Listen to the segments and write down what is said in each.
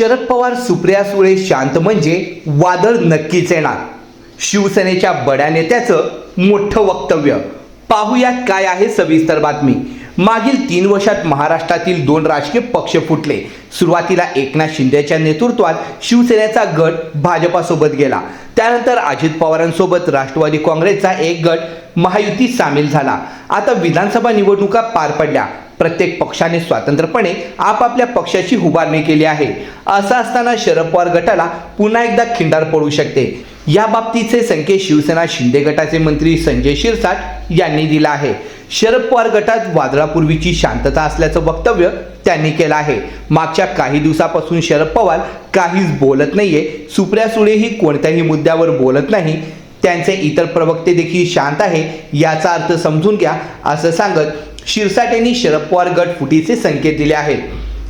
शरद पवार सुप्रिया सुळे शांत म्हणजे वादळ नक्कीच येणार. शिवसेनेच्या बड्या नेत्याचं मोठं वक्तव्य. पाहूयात काय आहे सविस्तर बातमी. मागील तीन वर्षात महाराष्ट्रातील दोन राजकीय पक्ष फुटले. सुरुवातीला एकनाथ शिंदेच्या नेतृत्वात शिवसेनेचा गट भाजपासोबत गेला. त्यानंतर अजित पवारांसोबत राष्ट्रवादी काँग्रेसचा एक गट महायुती सामील झाला. आता विधानसभा निवडणुका पार पडल्या. प्रत्येक पक्षाने स्वतंत्रपणे आपापल्या पक्षाची उभारणी केली आहे. असं असताना शरद पवार गटाला पुन्हा एकदा खिंडार पडू शकते. या बाबतीचे संकेत शिवसेना शिंदे गटाचे मंत्री संजय शिरसाट यांनी दिला आहे. शरद पवार गटात वादळापूर्वीची शांतता असल्याचं वक्तव्य त्यांनी केलं आहे. मागच्या काही दिवसापासून शरद पवार काहीच बोलत नाहीये. सुप्रिया सुळेही कोणत्याही मुद्द्यावर बोलत नाही. त्यांचे इतर प्रवक्ते देखील शांत आहे याचा अर्थ समजून घ्या असं सांगत शिरसाट यांनी शरद पवार गट फुटीचे संकेत दिले आहेत.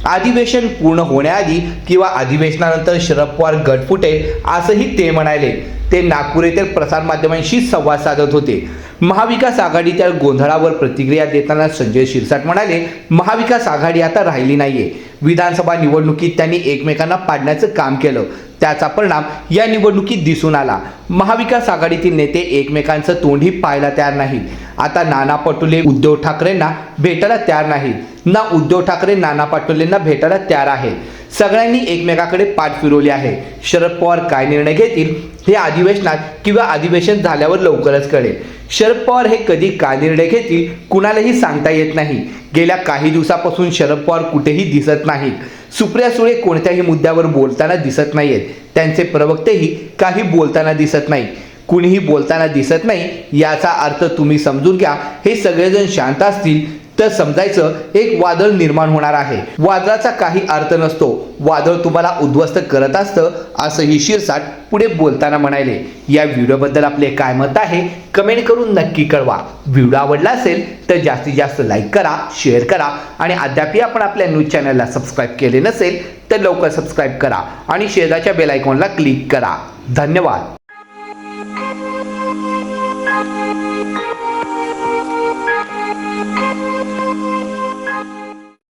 अधिवेशन पूर्ण होण्याआधी किंवा अधिवेशनानंतर शरद पवार गट फुटेल असंही ते म्हणाले. ते नागपूर येथील प्रसारमाध्यमांशी संवाद साधत होते. महाविकास आघाडी त्या गोंधळावर प्रतिक्रिया देताना संजय शिरसाट म्हणाले महाविकास आघाडी आता राहिली नाहीये. विधानसभा निवडणुकीत त्यांनी एकमेकांना पाडण्याचं काम केलं. त्याचा परिणाम या निवडणुकीत दिसून आला. महाविकास आघाडीतील नेते एकमेकांचं तोंडही पाहायला तयार नाहीत. आता नाना पटोले उद्धव ठाकरेंना भेटायला तयार नाहीत. ना उद्धव ठाकरे नाना पटोलेंना भेटायला तयार आहेत. सगळ्यांनी एकमेकाकडे पाठ फिरवली आहे. शरद पवार काय निर्णय घेतील हे अधिवेशनात किंवा अधिवेशन झाल्यावर लवकरच कळेल. शरद पवार हे कधी काय निर्णय घेतील कुणालाही सांगता येत नाही. गेल्या काही दिवसापासून शरद पवार कुठेही दिसत नाहीत. सुप्रिया सुळे कोणत्याही मुद्द्यावर बोलताना दिसत नाही आहेत त्यांचे प्रवक्तेही काही बोलताना दिसत नाही. कुणीही बोलताना दिसत नाही याचा अर्थ तुम्ही समजून घ्या. हे सगळेजण शांत असतील तर समजायचं एक वादळ निर्माण होणार आहे. वादळाचा काही अर्थ नसतो. वादळ तुम्हाला उद्ध्वस्त करत असतं असंही शिरसाट पुढे बोलताना म्हणाले. या व्हिडिओबद्दल आपले काय मत आहे कमेंट करून नक्की कळवा. व्हिडिओ आवडला असेल तर जास्तीत जास्त लाईक करा शेअर करा आणि अद्यापही आपण आपल्या न्यूज चॅनलला सबस्क्राईब केले नसेल तर लवकर सबस्क्राईब करा आणि शेजारच्या बेल आयकॉनला क्लिक करा. धन्यवाद.